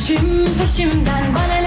Peşim peşimden bana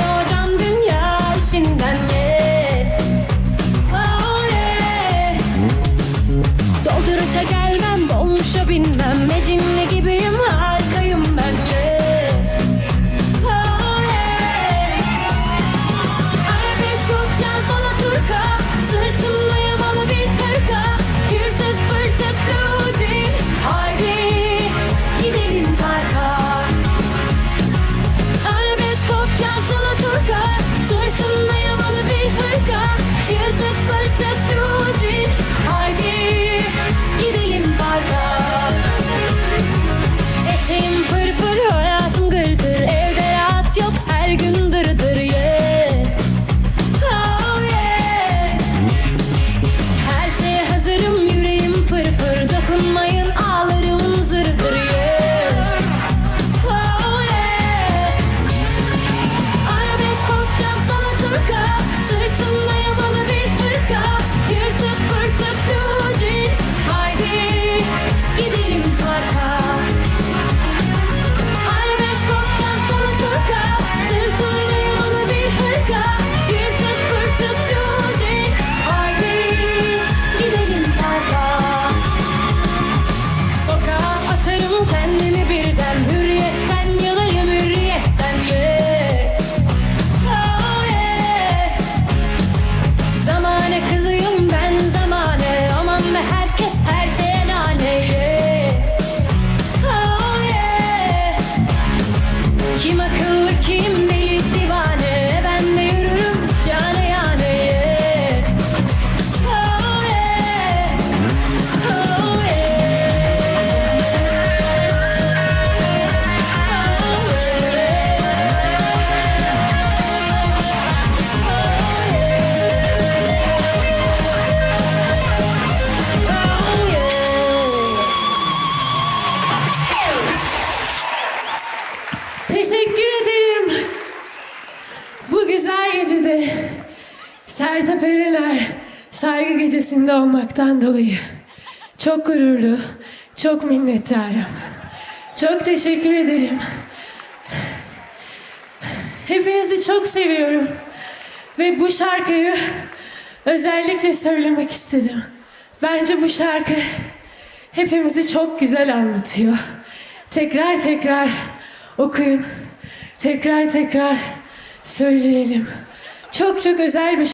love. Sertap Erener saygı gecesinde olmaktan dolayı çok gururlu, çok minnettarım. Çok teşekkür ederim. Hepinizi çok seviyorum. Ve bu şarkıyı özellikle söylemek istedim. Bence bu şarkı hepimizi çok güzel anlatıyor. Tekrar tekrar okuyun. Tekrar tekrar söyleyelim. Çok çok özel bir